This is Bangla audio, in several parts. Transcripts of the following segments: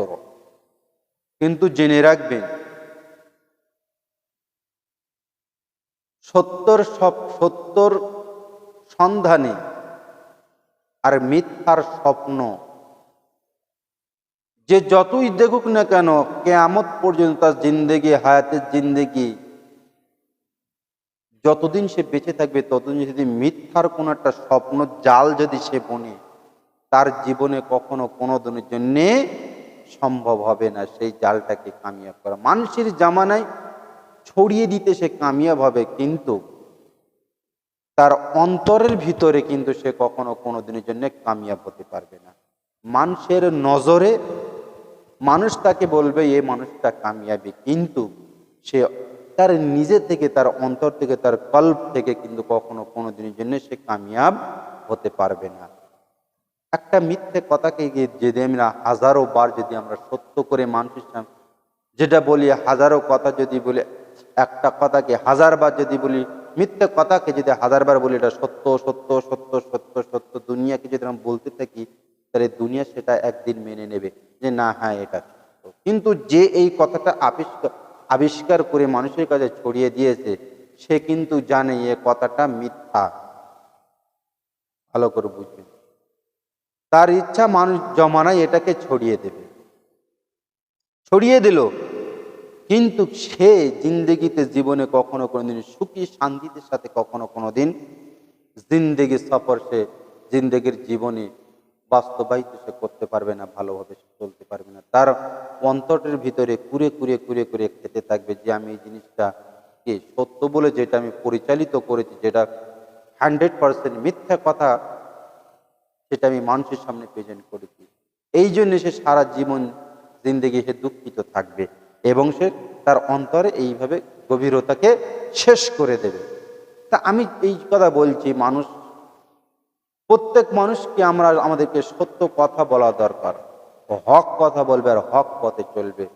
পবিত্র কিন্তু জেনে রাখবেন সত্যর সব সত্যর সন্ধানে আর মিথ্যার স্বপ্ন। যে যতই দেখুক না কেন, কেয়ামত পর্যন্ত তার জিন্দেগি, হায়াতের জিন্দেগি, যতদিন সে বেঁচে থাকবে, ততদিন যদি মিথ্যার কোনো একটা স্বপ্ন, জাল যদি সে বনে, তার জীবনে কখনো কোনো দিনের জন্যে সম্ভব হবে না সেই জালটাকে কামিয়াব করা। মানুষের জামানায় ছড়িয়ে দিতে সে কামিয়াব হবে, কিন্তু তার অন্তরের ভিতরে কিন্তু সে কখনো কোনো দিনের জন্য কামিয়াব হতে পারবে না। মানুষের নজরে মানুষ তাকে বলবে, এ মানুষটা কামিয়াবি। কিন্তু সে তার নিজে থেকে, তার অন্তর থেকে, তার কল্প থেকে কিন্তু কখনো কোনো দিনের জন্য সে কামিয়াব হতে পারবে না। একটা মিথ্যে কথাকে যদি আমরা হাজারো বার যদি আমরা সত্য করে মানুষের সামনে যেটা বলি, হাজারো কথা যদি বলি, একটা কথাকে হাজার বার যদি বলি, মিথ্যে কথাকে যদি হাজার বার বলি, এটা সত্য সত্য সত্য সত্য সত্য, দুনিয়াকে যদি আমরা বলতে থাকি, তাহলে দুনিয়া সেটা একদিন মেনে নেবে যে না হ্যাঁ এটা সত্য। কিন্তু যে এই কথাটা আবিষ্কার আবিষ্কার করে মানুষের কাছে ছড়িয়ে দিয়েছে, সে কিন্তু জানে এ কথাটা মিথ্যা। ভালো করে বুঝবেন। তার ইচ্ছা মানুষ জমানায় এটাকে ছড়িয়ে দেবে। ছড়িয়ে দিল। কিন্তু সে জিন্দগিতে জীবনে কখনো কোনোদিন সুখী, শান্তিতে সাথে কখনো কোনোদিন জিন্দগি সফর সে জিন্দগির জীবনে বাস্তবায়িত সে করতে পারবে না, ভালোভাবে সে চলতে পারবে না। তার অন্তরের ভিতরে কুরে কুরে কুরে কুরে খেতে থাকবে যে আমি এই জিনিসটা কে সত্য বলে যেটা আমি পরিচালিত করেছি, যেটা হান্ড্রেড পার্সেন্ট মিথ্যা কথা সেটা আমি মানুষের সামনে প্রেজেন্ট করেছি। এই জন্য সে সারা জীবন জিন্দগি সে দুঃখিত থাকবে এবং সে তার অন্তরে এইভাবে গভীরতাকে শেষ করে দেবে। তা আমি এই কথা বলছি, মানুষ, প্রত্যেক মানুষকে আমরা আমাদেরকে সত্য কথা বলা দরকার। হক কথা বলবে আর হক পথে চলবে।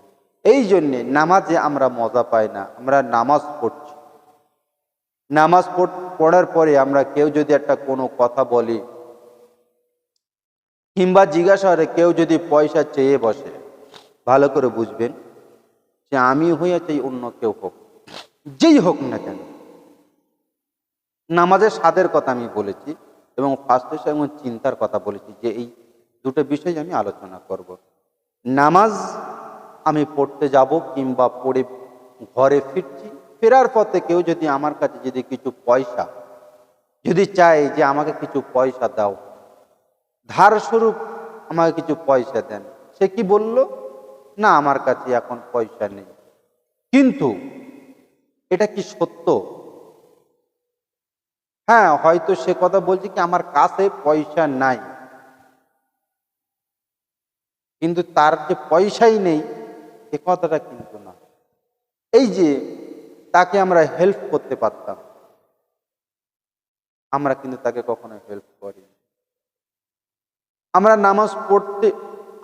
এই জন্যে নামাজে আমরা মজা পাই না, আমরা নামাজ পড়ছি। নামাজ পড়- পড়ার পরে আমরা কেউ যদি একটা কোনো কথা বলি কিংবা জিজ্ঞাসা করে কেউ যদি পয়সা চেয়ে বসে, ভালো করে বুঝবেন যে আমি হইয়া চাই অন্য কেউ হোক। যেই হোক না কেন। নামাজের স্বাদের কথা আমি বলেছি এবং ফার্স্টের এবং চিন্তার কথা বলেছি যে এই দুটো বিষয় আমি আলোচনা করব। নামাজ আমি পড়তে যাব কিংবা পড়ে ঘরে ফিরছি, ফেরার পথে কেউ যদি আমার কাছে যদি কিছু পয়সা, যদি চায় যে আমাকে কিছু পয়সা দাও ধার স্বরূপ আমাকে কিছু পয়সা দেন। সে কি বলল? না, আমার কাছে এখন পয়সা নেই। কিন্তু এটা কি সত্য? হ্যাঁ হয়তো সে কথা বলছে কি আমার কাছে পয়সা নাই। কিন্তু তার যে পয়সাই নেই, এ কথাটা কিন্তু না। এই যে তাকে আমরা হেল্প করতে পারতাম, আমরা কিন্তু তাকে কখনো হেল্প করি আমরা নামাজ পড়তে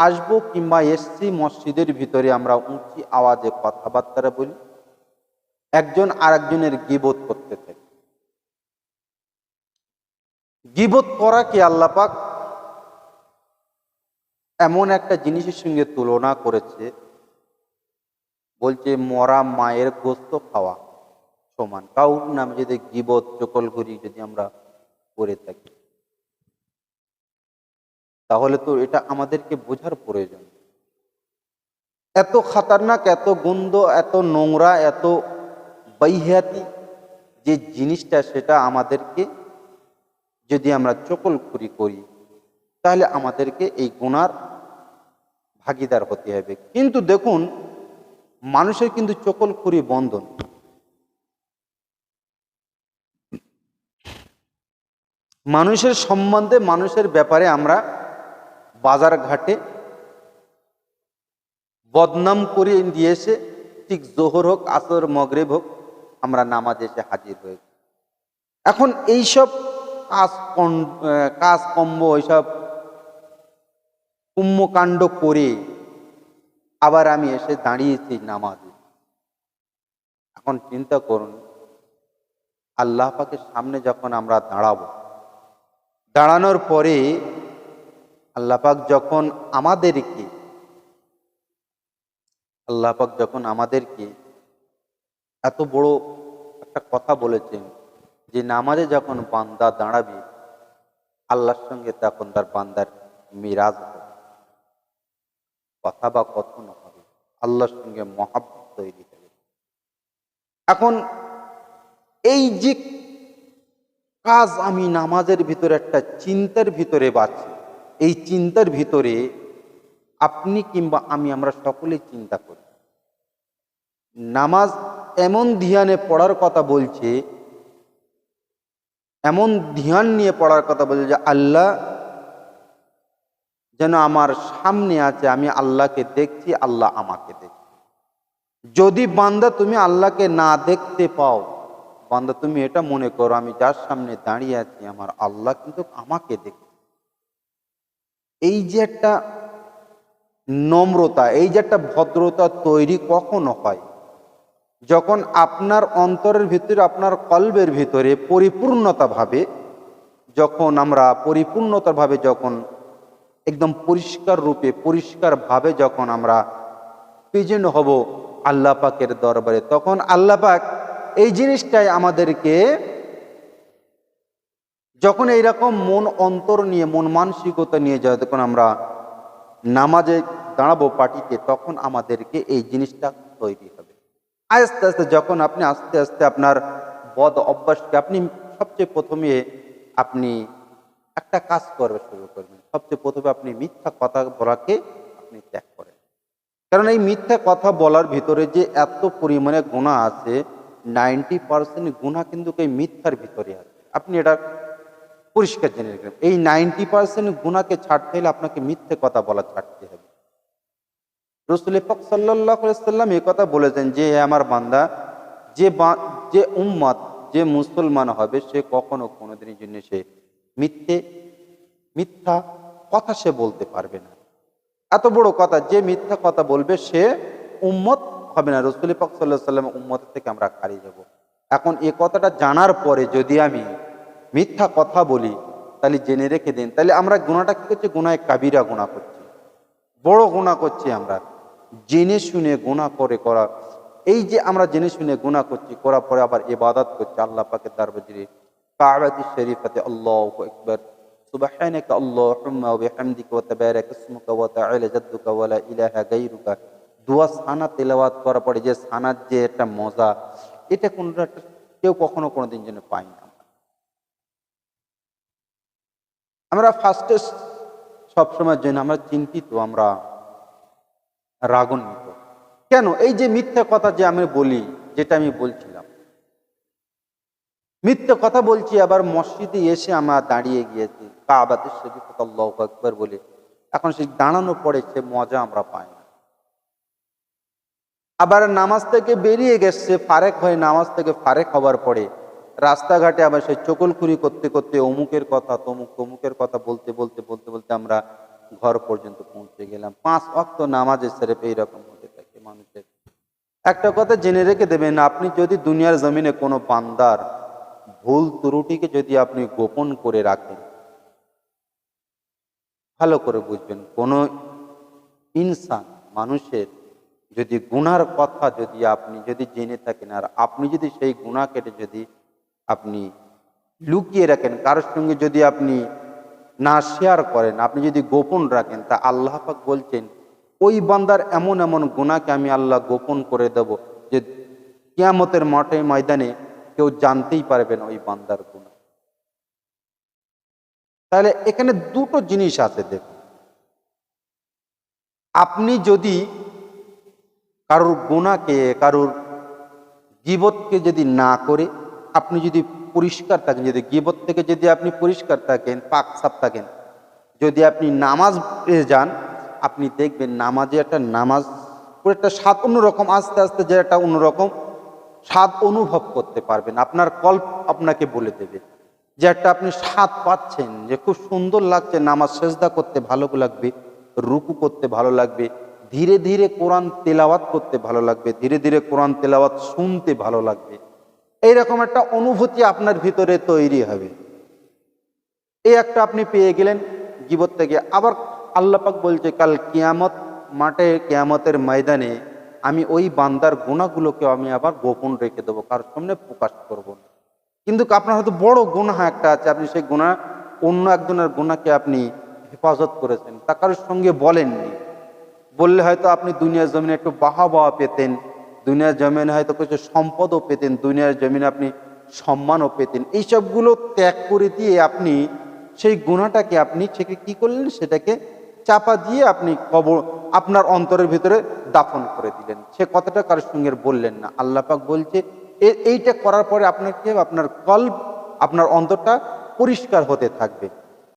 আসব কিংবা এসছি মসজিদের ভিতরে আমরা উঁচি আওয়াজে কথাবার্তা বলি, একজন আরেকজনের গিবোধ করতে থাকি গিবোধ করা কি আল্লাপাক এমন একটা জিনিসের সঙ্গে তুলনা করেছে, বলছে মরা মায়ের গোস্ত খাওয়া সমান। কাউর নামে যদি গিবোধ চকলগুরি যদি আমরা করে থাকি। তাহলে তো এটা আমাদেরকে বোঝার প্রয়োজন। এত খাতারনাক, এত গন্ধ, এত নোংরা, এত বৈহাতি যে জিনিসটা সেটা আমাদেরকে যদি আমরা চকলখুরি করি, তাহলে আমাদেরকে এই গুণার ভাগিদার হতে হবে। কিন্তু দেখুন, মানুষের কিন্তু চকলখুরি বন্ধন মানুষের সম্বন্ধে, মানুষের ব্যাপারে আমরা বাজার ঘাটে বদনাম করে দিয়েছে ঠিক জোহর হোক আসর মগরেব হোক আমরা নামাজ এসে হাজির হয়েছি এখন এইসব কাজ কন- আহ, কাজ কম্ব এইসব কুম্মকাণ্ড করে আবার আমি এসে দাঁড়িয়েছি নামাজে। এখন চিন্তা করুন আল্লাহ পাকের সামনে যখন আমরা দাঁড়াবো দাঁড়ানোর পরে আল্লাপাক যখন আমাদেরকে আল্লাহ পাক যখন আমাদেরকে এত বড় একটা কথা বলেছেন যে নামাজে যখন বান্দা দাঁড়াবে, আল্লাহর সঙ্গে তখন তার বান্দার মিরাজ হবে। কথা বা কথন হবে, আল্লাহর সঙ্গে মহাব্বত তৈরি হবে। এখন এই যে কাজ আমি নামাজের ভিতরে একটা চিন্তার ভিতরে বাঁচি এই চিন্তার ভিতরে আপনি কিংবা আমি আমরা সকলেই চিন্তা করি। নামাজ এমন ধ্যানে পড়ার কথা বলছে, এমন ধ্যান নিয়ে পড়ার কথা বলছে যে আল্লাহ যেন আমার সামনে আছে, আমি আল্লাহকে দেখছি, আল্লাহ আমাকে দেখছি। যদি বান্দা তুমি আল্লাহকে না দেখতে পাও, বান্দা তুমি এটা মনে করো, আমি যার সামনে দাঁড়িয়ে আছি, আমার আল্লাহ কিন্তু আমাকে দেখছে। এই যে একটা নম্রতা, এই যে একটা ভদ্রতা তৈরি কখনো হয়। যখন আপনার অন্তরের ভিতরে, আপনার কল্বের ভিতরে পরিপূর্ণতা ভাবে যখন আমরা পরিপূর্ণতা ভাবে যখন একদম পরিষ্কার রূপে পরিষ্কার ভাবে যখন আমরা প্রেজেন্ট হব আল্লাহ পাকের দরবারে, তখন আল্লাহ পাক এই জিনিসটাই আমাদেরকে যখন এইরকম মন অন্তর নিয়ে, মন মানসিকতা নিয়ে যায় যখন আমরা নামাজে দাঁড়াবো পার্টিতে, তখন আমাদেরকে এই জিনিসটা তৈরি হবে। আস্তে আস্তে যখন আপনি আস্তে আস্তে আপনার বদ অভ্যাসকে আপনি সবচেয়ে প্রথমে আপনি একটা কাজ করবে শুরু করবেন। সবচেয়ে প্রথমে আপনি মিথ্যা কথা বলাকে আপনি ত্যাগ করেন। কারণ এই মিথ্যা কথা বলার ভিতরে যে এত পরিমাণে গুণা আছে, নাইনটি পার্সেন্ট গুণা কিন্তু এই মিথ্যার ভিতরে আছে। আপনি এটা পরিষ্কার জেনে রাখবেন এই নাইনটি পার্সেন্ট গুণাকে ছাড়তে হলে আপনাকে মিথ্যে কথা বলা ছাড়তে হবে। রসুল পাক সাল্লাম এই কথা বলেছেন যে আমার বান্দা, যে যে উম্মত, যে মুসলমান হবে, সে কখনো কোনোদিনের জন্য সে মিথ্যে, মিথ্যা কথা সে বলতে পারবে না। এত বড় কথা, যে মিথ্যা কথা বলবে, সে উম্মত হবে না। রসুল পাক সাল্লাহ সাল্লাম উম্মত থেকে আমরা হারিয়ে যাব। এখন এ কথাটা জানার পরে যদি আমি মিথ্যা কথা বলি তাহলে জেনে রেখে দিন তাহলে আমরা গুণাটা কি করছি গুণায় কাবিরা গুণা করছি বড় গুণা করছি আমরা জেনে শুনে গুণা করে করা এই যে আমরা জেনে শুনে গুণা করছি করার পরে আবার ইবাদত করছি আল্লাহ পাকের দরবারে কাবাতি শরীফাতে আল্লাহু আকবার سبحانك اللهم وبحمدك وتبارك اسمك وتعالى جدك ولا اله غيرك দোয়া সানা তেলাওয়াত করার পরে যে সানার যে একটা মজা এটা কোনো একটা কেউ কখনো কোনোদিন যেন পাই না আমরা ফার্স্টে সবসময়ের জন্য আমরা চিন্তিত, আমরা রাগান্বিত। কেন? এই যে মিথ্যা কথা যে আমি বলি, যেটা আমি বলছিলাম। মিথ্যা কথা বলছি, আবার মসজিদে এসে আমরা দাঁড়িয়ে গিয়েছি। কাবাতে শরীফ আল্লাহ আকবর বলে। এখন সেই দাঁড়ানো পড়ে সে মজা আমরা পাই না। আবার নামাজ থেকে বেরিয়ে গেছে, ফারেক হয়ে নামাজ থেকে ফারেক হবার পরে রাস্তাঘাটে আবার সেই চকলখুরি করতে করতে অমুকের কথা, তমুক, তমুকের কথা বলতে বলতে বলতে বলতে আমরা ঘর পর্যন্ত পৌঁছে গেলাম। পাঁচ অক্ত নামাজে সেরেপে এইরকম হতে থাকে মানুষের। একটা কথা জেনে রেখে দেবেন, আপনি যদি দুনিয়ার জমিনে কোনো বান্দার ভুল ত্রুটিকে যদি আপনি গোপন করে রাখেন, ভালো করে বুঝবেন, কোনো ইনসান, মানুষের যদি গুনার কথা যদি আপনি যদি জেনে থাকেন, আর আপনি যদি সেই গুণা কেটে যদি আপনি লুকিয়ে রাখেন, কারোর সঙ্গে যদি আপনি না শেয়ার করেন, আপনি যদি গোপন রাখেন, তা আল্লাহ পাক বলছেন, ওই বান্দার এমন এমন গুণাকে আমি আল্লাহ গোপন করে দেব যে কিয়ামতের মাঠে ময়দানে কেউ জানতেই পারবে না ওই বান্দার গুণা তাহলে এখানে দুটো জিনিস আছে দেখুন। আপনি যদি কারোর গুণাকে কারোর গিবতকে যদি না করে আপনি যদি পরিষ্কার থাকেন, যদি গিবত থেকে যদি আপনি পরিষ্কার থাকেন, পাক সাপ থাকেন, যদি আপনি নামাজ যান, আপনি দেখবেন নামাজে একটা নামাজ পুরো একটা স্বাদ অন্যরকম, আস্তে আস্তে যে একটা অন্যরকম স্বাদ অনুভব করতে পারবেন। আপনার কল্প আপনাকে বলে দেবে যে একটা আপনি স্বাদ পাচ্ছেন, যে খুব সুন্দর লাগছে, নামাজ সেজদা করতে ভালো লাগবে, রুকু করতে ভালো লাগবে, ধীরে ধীরে কোরআন তেলাওয়াত করতে ভালো লাগবে, ধীরে ধীরে কোরআন তেলাওয়াত শুনতে ভালো লাগবে। এইরকম একটা অনুভূতি আপনার ভিতরে তৈরি হবে। এই একটা আপনি পেয়ে গেলেন জীবত থেকে। আবার আল্লাপাক বলছে, কাল কিয়ামত মাঠে, কিয়ামতের ময়দানে আমি ওই বান্দার গুণাগুলোকে আমি আবার গোপন রেখে দেবো। কারোর সামনে প্রকাশ করব কিন্তু আপনার হয়তো বড় গুণা একটা আছে। আপনি সেই গুণা অন্য একজনের গুণাকে আপনি হেফাজত করেছেন। তা কারোর সঙ্গে বলেননি। বললে হয়তো আপনি দুনিয়ার জমিনে একটু বাহা বাহা পেতেন। দুনিয়ার জমিনে হয়তো কিছু সম্পদও পেতেন, দুনিয়ার জমিনে আপনি সম্মানও পেতেন। এইসবগুলো ত্যাগ করে দিয়ে আপনি সেই গুণাটাকে আপনি সেকে কি করলেন? সেটাকে চাপা দিয়ে আপনি কবর, আপনার অন্তরের ভিতরে দাফন করে দিলেন। সে কথাটা কারোর সঙ্গে বললেন না। আল্লাহ পাক বলছে এইটা করার পরে আপনার কি আপনার কল্প, আপনার অন্তরটা পরিষ্কার হতে থাকবে।